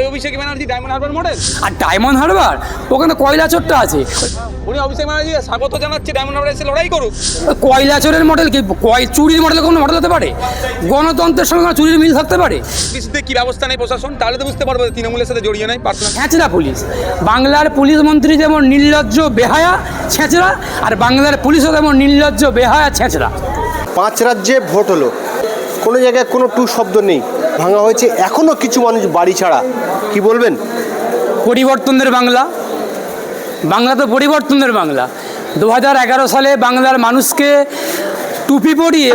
Abhishek Banerjee Diamond Harbour model আর diamond Harbour ওখানে কয়লা চোরটা আছে? উনি অভিষেক ব্যানার্জি স্বাগত জানাচ্ছে ডায়মন্ড হারবার এসে লড়াই করুক। কয়লা চোরের মডেল কি? কয় চুরির মডেল কোনো মডেল হতে পারে? গণতন্ত্রের সঙ্গে কোনো চুরির মিল থাকতে পারে? বিরুদ্ধে কি ব্যবস্থা নেই প্রশাসন? তাহলে তো বুঝতে পারব তৃণমূলের সাথে জড়িয়ে নাই পার্সোনাল ছেঁচড়া পুলিশ। বাংলার পুলিশ মন্ত্রী যেমন নির্লজ্জ বেহায়া ছেঁচড়া আর বাংলার পুলিশও তেমন নির্লজ্জ বেহায়া ছেঁচড়া। পাঁচ রাজ্যে ভোট হলো। কোনো জায়গায় কোনো টু শব্দ নেই। ভাঙা হয়েছে। এখনও কিছু মানুষ বাড়ি ছাড়া। কি বলবেন? পরিবর্তনের বাংলা। বাংলা তো পরিবর্তনের বাংলা। দু হাজার এগারো সালে বাংলার মানুষকে টুপি পরিয়ে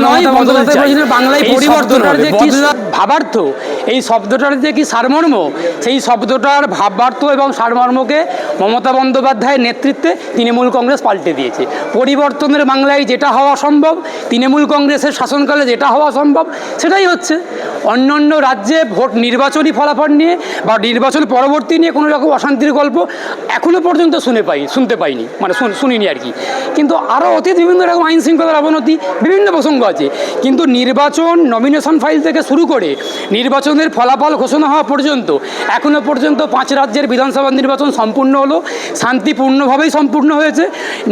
বাংলায় পরিবর্তন ভাবার্থ, এই শব্দটার যে কি সারমর্ম, সেই শব্দটার ভাবার্থ এবং সারমর্মকে মমতা বন্দ্যোপাধ্যায়ের নেতৃত্বে তৃণমূল কংগ্রেস পাল্টে দিয়েছে। পরিবর্তনের বাংলায় যেটা হওয়া সম্ভব, তৃণমূল কংগ্রেসের শাসনকালে যেটা হওয়া সম্ভব, সেটাই হচ্ছে। অন্য অন্য রাজ্যে ভোট নির্বাচনী ফলাফল নিয়ে বা নির্বাচন পরবর্তী নিয়ে কোনো রকম অশান্তির গল্প এখনও পর্যন্ত শুনে পাই, শুনতে পাইনি মানে শুন- শুনিনি আর কি। কিন্তু আরও অতীত বিভিন্ন রকম আইন শৃঙ্খলার অবনতি, বিভিন্ন প্রসঙ্গ আছে। কিন্তু নির্বাচন নমিনেশন ফাইল থেকে শুরু করে নির্বাচনের ফলাফল ঘোষণা হওয়া পর্যন্ত এখনও পর্যন্ত পাঁচ রাজ্যের বিধানসভা নির্বাচন সম্পূর্ণ হলো, শান্তিপূর্ণভাবেই সম্পূর্ণ হয়েছে।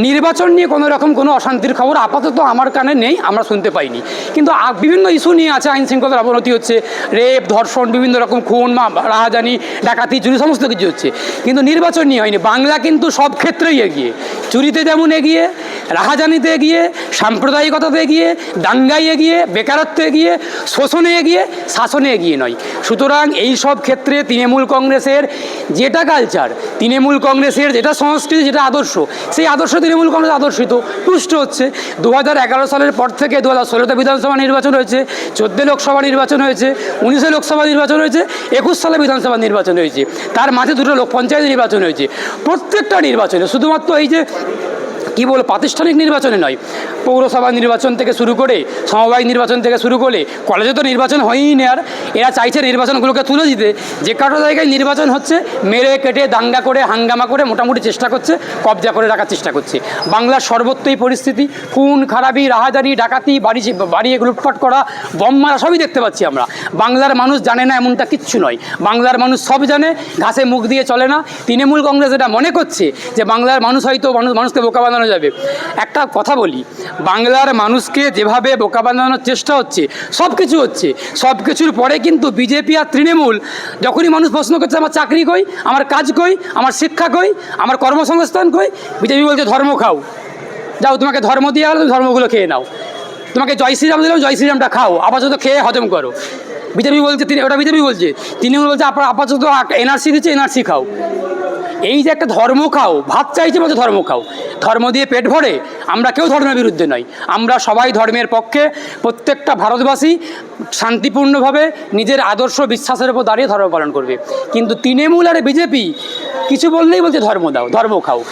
নির্বাচন নিয়ে কোনো রকম কোনো অশান্তির খবর আপাতত আমার কানে নেই, আমরা শুনতে পাইনি। কিন্তু বিভিন্ন ইস্যু নিয়ে আছে আইন শৃঙ্খলার অবনতি হচ্ছে, রেপ, ধর্ষণ, বিভিন্ন রকম খুন, মা, রাহাজানি, ডাকাতি, চুরি, সমস্ত কিছু হচ্ছে। কিন্তু নির্বাচন নিয়ে হয়নি, বাংলা কিন্তু সব ক্ষেত্রেই এগিয়ে। চুরিতে যেমন এগিয়ে রাহাজানিতে এগিয়ে সাম্প্রদায়িকতাতে এগিয়ে দাঙ্গায় এগিয়ে বেকারত্বে এগিয়ে শোষণে এগিয়ে শাসনে এগিয়ে নয়। সুতরাং এই সব ক্ষেত্রে তৃণমূল কংগ্রেসের যেটা কালচার, তৃণমূল কংগ্রেসের যেটা সংস্কৃতি, যেটা আদর্শ, সেই আদর্শ তৃণমূল কংগ্রেস আদর্শিত। পুষ্ট হচ্ছে। দু হাজার এগারো সালের পর থেকে দু হাজার ষোলোতে বিধানসভা নির্বাচন হয়েছে, চোদ্দ লোকসভা নির্বাচন হয়েছে, উনিশে লোকসভা নির্বাচন হয়েছে, একুশ সালে বিধানসভা নির্বাচন হয়েছে। তার মাঝে দুটো লোক পঞ্চায়েত নির্বাচন হয়েছে। প্রত্যেকটা নির্বাচনে শুধুমাত্র এই যে কি বলব প্রাতিষ্ঠানিক নির্বাচনে নয়, পৌরসভা নির্বাচন থেকে শুরু করে সমবায় নির্বাচন থেকে শুরু করে কলেজে তো নির্বাচন হয়ই না আর। এরা চাইছে নির্বাচনগুলোকে তুলে দিতে। যে কারও জায়গায় নির্বাচন হচ্ছে, মেরে কেটে দাঙ্গা করে, হাঙ্গামা করে মোটামুটি চেষ্টা করছে, কবজা করে রাখার চেষ্টা করছে। বাংলার সর্বত্রই পরিস্থিতি, খুন, খারাপি, রাহাজানি, ডাকাতি, বাড়ি বাড়ি লুটপাট করা, বম মারা সবই দেখতে পাচ্ছি আমরা। বাংলার মানুষ জানে না এমনটা কিচ্ছু নয়। বাংলার মানুষ সব জানে, ঘাসে মুখ দিয়ে চলে না। তৃণমূল কংগ্রেস এটা মনে করছে যে বাংলার মানুষ হয়তো মানুষ মানুষকে বোকা বানানো যাবে। একটা কথা বলি, বাংলার মানুষকে যেভাবে বোকা বানানোর চেষ্টা হচ্ছে সব কিছু হচ্ছে। সব কিছুর পরে কিন্তু বিজেপি আর তৃণমূল, যখনই মানুষ প্রশ্ন করছে, আমার চাকরি কই? আমার কাজ কই? আমার শিক্ষা কই? আমার কর্মসংস্থান কই? বিজেপি বলছে, ধর্ম খাও। যাও, তোমাকে ধর্ম দিয়ে তুমি ধর্মগুলো খেয়ে নাও। তোমাকে জয় শ্রীরাম দিলাম, জয় শ্রীরামটা খাও। আপাতত খেয়ে হজম করো। বিজেপি বলছে, তিনি ওটা বিজেপি বলছে। তিনি বলছে, আপনার আপাতত এনআরসি দিচ্ছে এনআরসি খাও। এই যে একটা ধর্ম খাও ভাত চাইছে বলছে ধর্ম খাও। ধর্ম দিয়ে পেট ভরে, আমরা কেউ ধর্মের বিরুদ্ধে নই। আমরা সবাই ধর্মের পক্ষে, প্রত্যেকটা ভারতবাসী শান্তিপূর্ণভাবে নিজের আদর্শ বিশ্বাসের উপর দাঁড়িয়ে ধর্ম পালন করবে। কিন্তু তৃণমূল আর বিজেপি কিছু বললেই বলছে, ধর্ম দাও, ধর্ম খাও।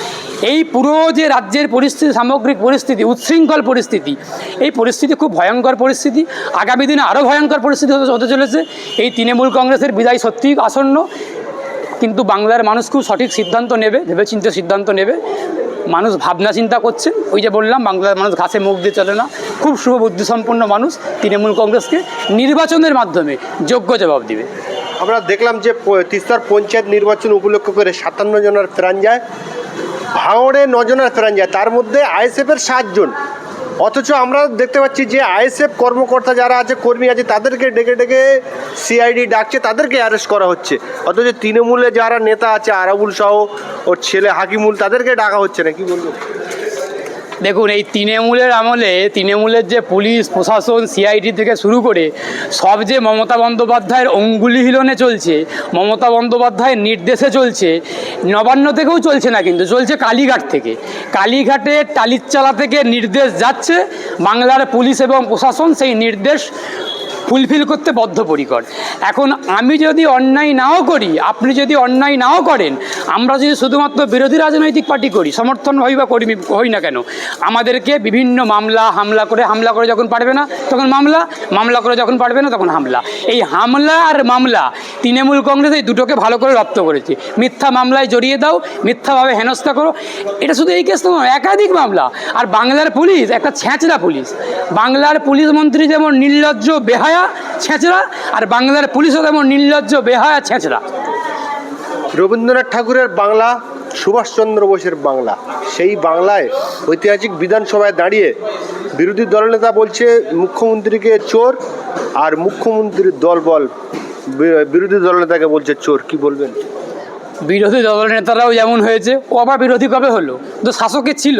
এই পুরো যে রাজ্যের পরিস্থিতি, সামগ্রিক পরিস্থিতি, উচ্ছৃঙ্খল পরিস্থিতি, এই পরিস্থিতি খুব ভয়ঙ্কর পরিস্থিতি। আগামী দিনে আরও ভয়ঙ্কর পরিস্থিতি হতে হতে চলেছে। এই তৃণমূল কংগ্রেসের বিদায় সত্যিই আসন্ন। কিন্তু বাংলার মানুষ খুব সঠিক সিদ্ধান্ত নেবে, ভেবেচিন্তে সিদ্ধান্ত নেবে। মানুষ ভাবনা চিন্তা করছে। ওই যে বললাম, বাংলার মানুষ ঘাসে মুখ দিয়ে চলে না। খুব শুভ বুদ্ধিসম্পন্ন মানুষ তৃণমূল কংগ্রেসকে নির্বাচনের মাধ্যমে যোগ্য জবাব দিবে। আমরা দেখলাম যে তিস্তার পঞ্চায়েত নির্বাচন উপলক্ষ করে সাতান্ন জনের প্রাণ যায়, ভাঙড়ে নজনের প্রাণ যায়। তার মধ্যে আইএসএফের সাতজন। অথচ আমরা দেখতে পাচ্ছি যে আইএসএফ কর্মকর্তা যারা আছে, কর্মী আছে, তাদেরকে ডেকে ডেকে সিআইডি ডাকছে, তাদেরকে অ্যারেস্ট করা হচ্ছে। অথচ তৃণমূলে যারা নেতা আছে, আরাবুল সহ ওর ছেলে হাকিমুল, তাদেরকে ডাকা হচ্ছে না, কি বলব? দেখুন, এই তৃণমূলের আমলে, তৃণমূলের যে পুলিশ, প্রশাসন সিআইডি থেকে শুরু করে সব যে মমতা বন্দ্যোপাধ্যায়ের অঙ্গুলি হিলনে চলছে, মমতা বন্দ্যোপাধ্যায়ের নির্দেশে চলছে, নবান্ন থেকেও চলছে না কিন্তু, চলছে কালীঘাট থেকে। কালীঘাটে টালিরচালা থেকে নির্দেশ যাচ্ছে, বাংলার পুলিশ এবং প্রশাসন সেই নির্দেশ ফুলফিল করতে বদ্ধপরিকর। এখন আমি যদি অন্যায় নাও করি, আপনি যদি অন্যায় নাও করেন, আমরা যদি শুধুমাত্র বিরোধী রাজনৈতিক পার্টি করি, সমর্থন হই বা করি হই না কেন, আমাদেরকে বিভিন্ন মামলা, হামলা করে হামলা করে যখন পারবে না, তখন মামলা মামলা করে যখন পারবে না, তখন হামলা। এই হামলা আর মামলা, তৃণমূল কংগ্রেস এই দুটোকে ভালো করে রপ্ত করেছে। মিথ্যা মামলায় জড়িয়ে দাও, মিথ্যাভাবে হেনস্থা করো। এটা শুধু এই কেস নয়, একাধিক মামলা। আর বাংলার পুলিশ, একটা ছ্যাঁচড়া পুলিশ। বাংলার পুলিশ মন্ত্রী যেমন নির্লজ্জ, বেহায়া ছেঁচড়া আর বাংলার পুলিশও তেমন নির্লজ্জ বেহায়া ছেঁচড়া। রবীন্দ্রনাথ ঠাকুরের বাংলা সুভাষচন্দ্র বোসের বাংলা। সেই বাংলায় ঐতিহাসিক বিধানসভায় দাঁড়িয়ে বিরোধী দলনেতা বলছে মুখ্যমন্ত্রীকে চোর আর মুখ্যমন্ত্রীর দলবল বিরোধী দলনেতাকে বলছে চোর। কি বলবেন? বিরোধী দলের নেতারাও যেমন হয়েছে ও আবার বিরোধী কবে হলো? তো শাসকের ছিল।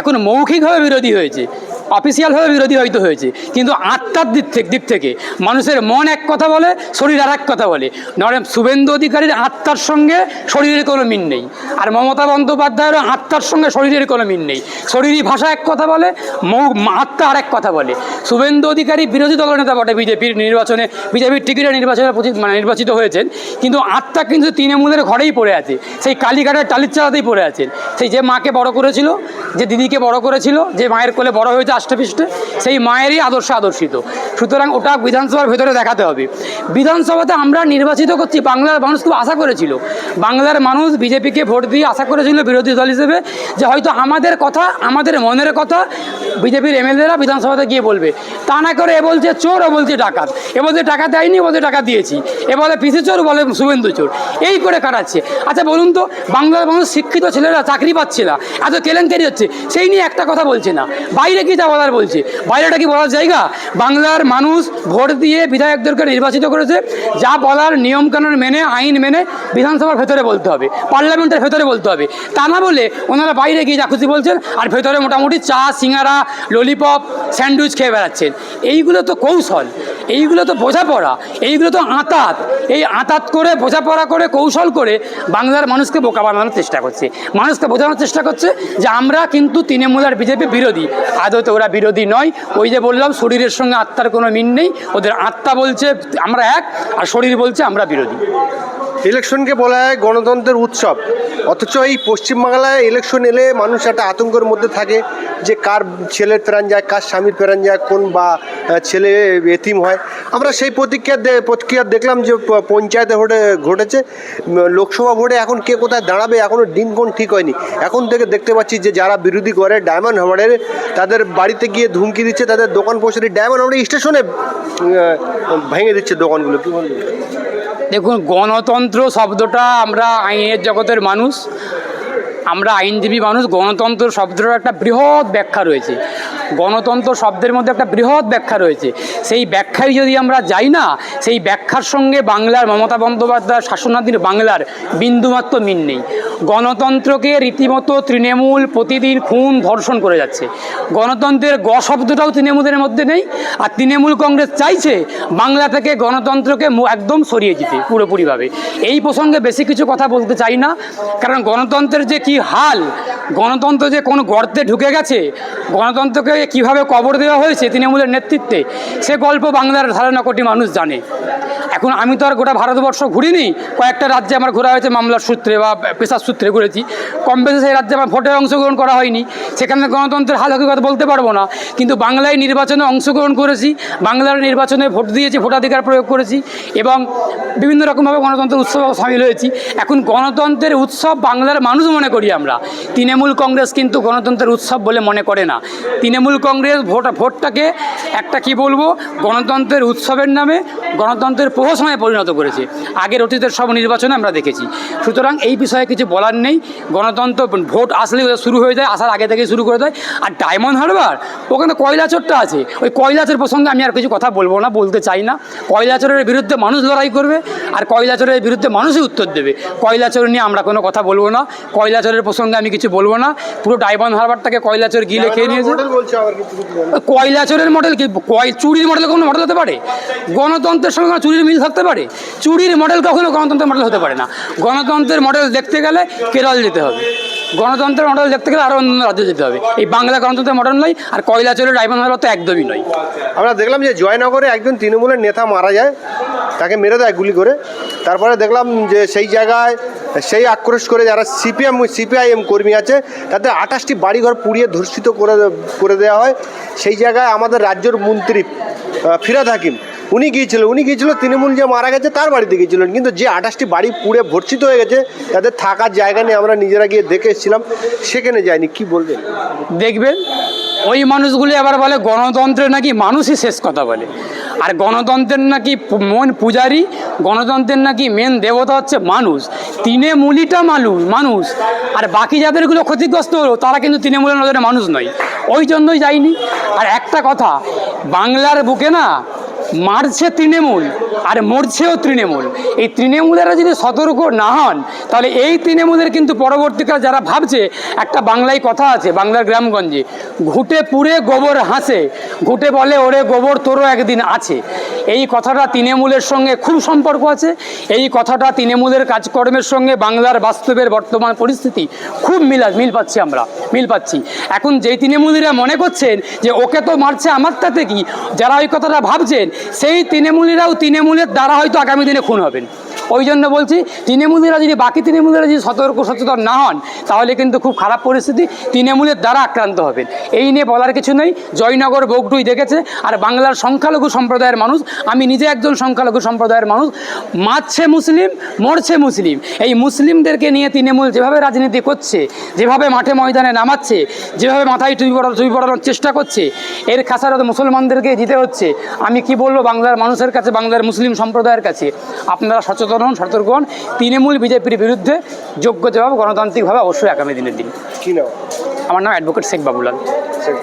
এখন মৌখিকভাবে বিরোধী হয়েছে। অফিসিয়ালভাবে বিরোধী হয়তো হয়েছে। কিন্তু আত্মার দিক থেকে দিক থেকে মানুষের মন এক কথা বলে, শরীর আর এক কথা বলে। নরেন, শুভেন্দু অধিকারীর আত্মার সঙ্গে শরীরের কোনো মিল নেই। আর মমতা বন্দ্যোপাধ্যায়েরও আত্মার সঙ্গে শরীরের কোনো মিল নেই। শরীরী ভাষা এক কথা বলে, মৌ আত্মা আর এক কথা বলে। শুভেন্দু অধিকারী বিরোধী দলনেতা বটে বিজেপির নির্বাচনে বিজেপির টিকিটে নির্বাচনে মানে নির্বাচিত হয়েছেন। কিন্তু আত্মা কিন্তু তৃণমূলের ঘরেই পড়ে আছে। সেই কালীঘাটের টালির চালাতেই পড়ে আছেন। সেই যে মাকে বড় করেছিল, যে দিদিকে বড় করেছিল, যে মায়ের কোলে বড় হয়েছে আষ্টেপৃষ্টে সেই মায়েরই আদর্শ আদর্শিত। সুতরাং ওটা বিধানসভার ভেতরে দেখাতে হবে। বিধানসভাতে আমরা নির্বাচিত করছি, বাংলার মানুষ খুব আশা করেছিল। বাংলার মানুষ বিজেপিকে ভোট দিয়ে আশা করেছিল বিরোধী দল হিসেবে, যে হয়তো আমাদের কথা, আমাদের মনের কথা বিজেপির এমএলএরা বিধানসভাতে গিয়ে বলবে। তা না করে এ বলছে চোর, ও বলছে ডাকাত। এ বলছে টাকা দেয়নি, ও বলছে টাকা দিয়েছি। এ বলে পিসি চোর বলে শুভেন্দু চোর। এই করে কাটাচ্ছে। আচ্ছা বলুন তো, বাংলার মানুষ শিক্ষিত ছেলেরা, চাকরি পাচ্ছে না, এত কেলেঙ্কারি হচ্ছে, সেই নিয়ে একটা কথা বলছে না। বাইরে কি যা বলার বলছে। বাইরেটা কি বলার জায়গা? বাংলার মানুষ ভোট দিয়ে বিধায়কদেরকে নির্বাচিত করেছে, যা বলার নিয়মকানুন মেনে, আইন মেনে বিধানসভার ভেতরে বলতে হবে, পার্লামেন্টের ভেতরে বলতে হবে। তা না বলে ওনারা বাইরে গিয়ে যা খুশি বলছেন, আর ভেতরে মোটামুটি চা, সিঙ্গারা ললিপপ স্যান্ডউইচ খেয়ে বেড়াচ্ছেন। এইগুলো তো কৌশল, এইগুলো তো বোঝাপড়া, এইগুলো তো আঁতাত। এই আঁতাত করে, বোঝাপড়া করে, কৌশল করে বাংলার মানুষকে বোকা বানানোর চেষ্টা করছে। মানুষকে বোঝানোর চেষ্টা করছে যে আমরা কিন্তু তৃণমূল আর বিজেপি বিরোধী, আদৌ তো ওরা বিরোধী নয়। ওই যে বললাম, শরীরের সঙ্গে আত্মার কোনো মিল নেই। ওদের আত্মা বলছে, আমরা এক, আর শরীর বলছে, আমরা বিরোধী। ইলেকশনকে বলা হয় গণতন্ত্রের উৎসব। অথচ এই পশ্চিমবাংলায় ইলেকশন এলে মানুষ একটা আতঙ্কের মধ্যে থাকে যে কার ছেলের প্রাণ যায়, কার স্বামীর প্রাণ যায়, কোন বা ছেলে এতিম হয়। আমরা সেই প্রতিক্রিয়া প্রতিক্রিয়া দেখলাম যে পঞ্চায়েতে ভোটে ঘটেছে। লোকসভা ভোটে এখন কে কোথায় দাঁড়াবে এখনও দিন কোন ঠিক হয়নি। এখন থেকে দেখতে পাচ্ছি যে যারা বিরোধী করে ডায়মন্ড হাওয়ারের তাদের বাড়িতে গিয়ে ধুমকি দিচ্ছে, তাদের দোকান পৌঁছে ডায়মন্ড হাওয়ার স্টেশনে ভেঙে দিচ্ছে দোকানগুলো। কি দেখুন, গণতন্ত্র শব্দটা আমরা আইনের জগতের মানুষ, আমরা আইনজীবী মানুষ, গণতন্ত্র শব্দটার একটা বৃহৎ ব্যাখ্যা রয়েছে। গণতন্ত্র শব্দের মধ্যে একটা বৃহৎ ব্যাখ্যা রয়েছে। সেই ব্যাখ্যায় যদি আমরা যাই না, সেই ব্যাখ্যার সঙ্গে বাংলার মমতা বন্দ্যোপাধ্যায় শাসনাধীন বাংলার বিন্দুমাত্র মিল নেই। গণতন্ত্রকে রীতিমতো তৃণমূল প্রতিদিন খুন ধর্ষণ করে যাচ্ছে। গণতন্ত্রের গ শব্দটাও তৃণমূলের মধ্যে নেই। আর তৃণমূল কংগ্রেস চাইছে বাংলা থেকে গণতন্ত্রকে একদম সরিয়ে দিতে, পুরোপুরিভাবে। এই প্রসঙ্গে বেশি কিছু কথা বলতে চাই না। কারণ গণতন্ত্রের যে কি হাল, গণতন্ত্র যে কোন গর্তে ঢুকে গেছে, গণতন্ত্রকে কীভাবে কবর দেওয়া হয়েছে তৃণমূলের নেতৃত্বে, সে গল্প বাংলার ধারণা কোটি মানুষ জানে। এখন আমি তো আর গোটা ভারতবর্ষ ঘুরিনি, কয়েকটা রাজ্যে আমার ঘোরা হয়েছে, মামলার সূত্রে বা পেশার সূত্রে ঘুরেছি। কম বেশি সেই রাজ্যে আমার ভোটে অংশগ্রহণ করা হয়নি, সেখানে গণতন্ত্রের হাল হকিকত বলতে পারব না, কিন্তু বাংলায় নির্বাচনে অংশগ্রহণ করেছি, বাংলার নির্বাচনে ভোট দিয়েছি, ভোটাধিকার প্রয়োগ করেছি এবং বিভিন্ন রকমভাবে গণতন্ত্রের উৎসবে সামিল হয়েছি। এখন গণতন্ত্রের উৎসব বাংলার মানুষ মনে করি আমরা। তৃণমূল কংগ্রেস কিন্তু গণতন্ত্রের উৎসব বলে মনে করে না। তৃণমূল কংগ্রেস ভোট ভোটটাকে একটা কি বলব? গণতন্ত্রের উৎসবের নামে গণতন্ত্রের প্রহসনায় পরিণত করেছে। আগের অতীতের সব নির্বাচনে আমরা দেখেছি। সুতরাং এই বিষয়ে কিছু বলার নেই। গণতন্ত্র ভোট আসলে শুরু হয়ে যায় আসার আগে থেকেই শুরু করে দেয়। আর ডায়মন্ড হারবার ওখানে কয়লা চোরটা আছে। ওই কয়লাচর প্রসঙ্গে আমি আর কিছু কথা বলব না বলতে চাই না। কয়লাচরের বিরুদ্ধে মানুষ লড়াই করবে আর কয়লাচরের বিরুদ্ধে মানুষই উত্তর দেবে। কয়লাচর নিয়ে আমরা কোনো কথা বলব না। কয়লাচরের প্রসঙ্গে আমি কিছু বলব না। পুরো ডায়মন্ড হারবারটাকে কয়লাচর গিলে খেয়ে নিয়েছে। মডেল বলছে আবার কিছু কিছু বলে। ওই কয়লা চোরের মডেল কি কয়, চুরির মডেল কখনো মডেল হতে পারে? গণতন্ত্রের সঙ্গে কোনো চুরির মিল থাকতে পারে? চুরির মডেল কখনো গণতন্ত্রের মডেল হতে পারে না। গণতন্ত্রের মডেল দেখতে গেলে কেরল যেতে হবে। গণতন্ত্রের মডেল দেখতে গেলে আরও অন্য রাজ্যে যেতে হবে। এই বাংলা গণতন্ত্রের মডেল নয়, আর কয়লা ডায়মন্ড হারবার তো একদমই নয়। আমরা দেখলাম যে জয়নগরে একজন তৃণমূলের নেতা মারা যায়, তাকে মেরে দেয় গুলি করে। তারপরে দেখলাম যে সেই জায়গায় সেই আক্রোশ করে যারা সিপিএম, সিপিআইএম কর্মী আছে, তাদের আঠাশটি বাড়িঘর পুড়িয়ে ধর্ষিত করে করে দেওয়া হয়। সেই জায়গায় আমাদের রাজ্যের মন্ত্রী ফিরাদ হাকিম, উনি গিয়েছিল উনি গিয়েছিল তৃণমূল যে মারা গেছে, তার বাড়িতে গিয়েছিলেন। কিন্তু যে আঠাশটি বাড়ি পুড়ে ভর্ষিত হয়ে গেছে, তাদের থাকার জায়গা নিয়ে আমরা নিজেরা গিয়ে দেখে এসেছিলাম। সেখানে যাইনি কি বলবেন? দেখবেন ওই মানুষগুলি আবার বলে গণতন্ত্রের নাকি মানুষই শেষ কথা বলে। আর গণতন্ত্রের নাকি মন পূজারি, গণতন্ত্রের নাকি মেন দেবতা হচ্ছে মানুষ। তৃণমূলিটা মানুষ মানুষ। আর বাকি যাদেরগুলো ক্ষতিগ্রস্ত হলো, তারা কিন্তু তৃণমূলের নজরে মানুষ নয়। ওই জন্যই যায়নি আর একটা কথা, বাংলার বুকে না মারছে তৃণমূল আর মরছেও তৃণমূল। এই তৃণমূলেরা যদি সতর্ক না হন, তাহলে এই তৃণমূলের কিন্তু পরবর্তীকালে যারা ভাবছে, একটা বাংলায় কথা আছে, বাংলার গ্রামগঞ্জে, ঘুটে পুড়ে গোবর হাসে, ঘুটে বলে, ওরে গোবর তোরও একদিন আছে। এই কথাটা তৃণমূলের সঙ্গে খুব সম্পর্ক আছে। এই কথাটা তৃণমূলের কাজকর্মের সঙ্গে বাংলার বাস্তবের বর্তমান পরিস্থিতি খুব মিল মিল পাচ্ছি আমরা, মিল পাচ্ছি। এখন যেই তৃণমূলীরা মনে করছেন যে, ওকে তো মারছে আমার তাতে কি? যারা ওই কথাটা ভাবছেন সেই তৃণমূলীরাও তৃণমূলের দ্বারা হয়তো আগামী দিনে খুন হবেন। ওই জন্য বলছি, তৃণমূলীরা যদি, বাকি তৃণমূলীরা যদি সতর্ক, সচেতন না হন, তাহলে কিন্তু খুব খারাপ পরিস্থিতি তৃণমূলের দ্বারা আক্রান্ত হবেন এই নিয়ে বলার কিছু নেই। জয়নগর বগটুই দেখেছে, আর বাংলার সংখ্যালঘু সম্প্রদায়ের মানুষ, আমি নিজে একজন সংখ্যালঘু সম্প্রদায়ের মানুষ, মারছে মুসলিম, মরছে মুসলিম। এই মুসলিমদেরকে নিয়ে তৃণমূল যেভাবে রাজনীতি করছে, যেভাবে মাঠে ময়দানে নামাচ্ছে, যেভাবে মাথায় টুপি পড়া টুপি পড়ানোর চেষ্টা করছে, এর খাসারত মুসলমানদেরকে দিতে হচ্ছে। আমি কি বলব, বাংলার মানুষের কাছে, বাংলার মুসলিম সম্প্রদায়ের কাছে? আপনারা সচেতন হন সতর্ক হন তৃণমূল বিজেপির বিরুদ্ধে যোগ্য জবাব গণতান্ত্রিকভাবে অবশ্যই আগামী দিনের দিন। কি আমার নাম অ্যাডভোকেট শেখ বাবুলাল। শেখ।